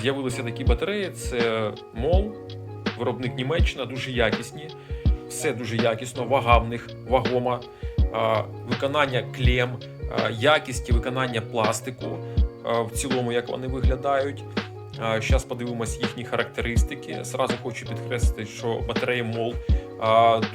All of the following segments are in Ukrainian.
з'явилися такі батареї. Це мол, виробник Німеччина, дуже якісні. Все дуже якісно, вага в них вагома, виконання клем, якість і виконання пластику в цілому, як вони виглядають. Зараз подивимось їхні характеристики. Зразу хочу підкреслити, що батареї мол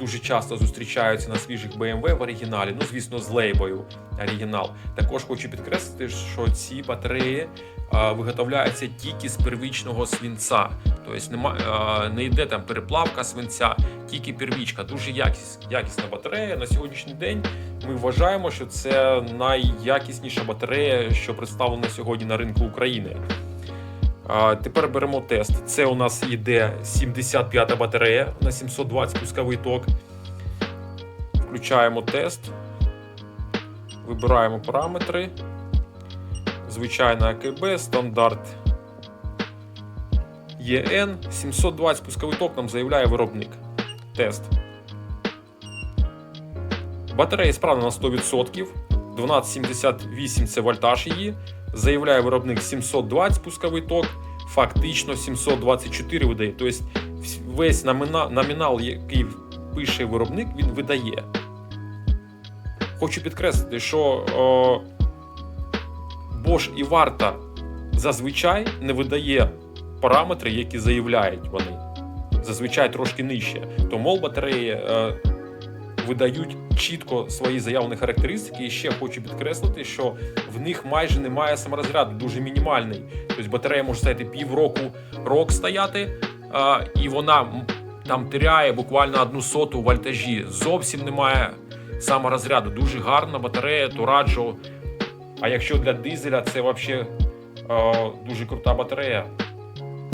дуже часто зустрічаються на свіжих BMW в оригіналі. Ну, звісно, з лейбою оригінал. Також хочу підкреслити, що ці батареї виготовляються тільки з первічного свинця. Тобто нема, а, не йде там переплавка свинця, тільки первічка. Дуже якіс, якісна батарея. На сьогоднішній день ми вважаємо, що це найякісніша батарея, що представлена сьогодні на ринку України. А, тепер беремо тест. Це у нас йде 75 батарея на 720 пусковий ток. Включаємо тест. Вибираємо параметри. Звичайна АКБ, стандарт ЄН. 720 пусковий ток нам заявляє виробник. Тест. Батарея справна на 100%. 1278 це вольтаж її. Заявляє виробник 720 пусковий ток, фактично 724 видає. Тобто весь номіна- номінал, який пише виробник, він видає. Хочу підкреслити, що о, Bosch і Варта зазвичай не видає параметри, які заявляють вони. Зазвичай трошки нижче. То мол батареї е, видають чітко свої заявлені характеристики. І ще хочу підкреслити, що в них майже немає саморозряду, дуже мінімальний. Тобто батарея може стояти півроку рок стояти, і вона там теряє буквально одну соту вольтажі. Зовсім немає саморозряду. Дуже гарна батарея, то раджу. А якщо для дизеля, це взагалі дуже крута батарея.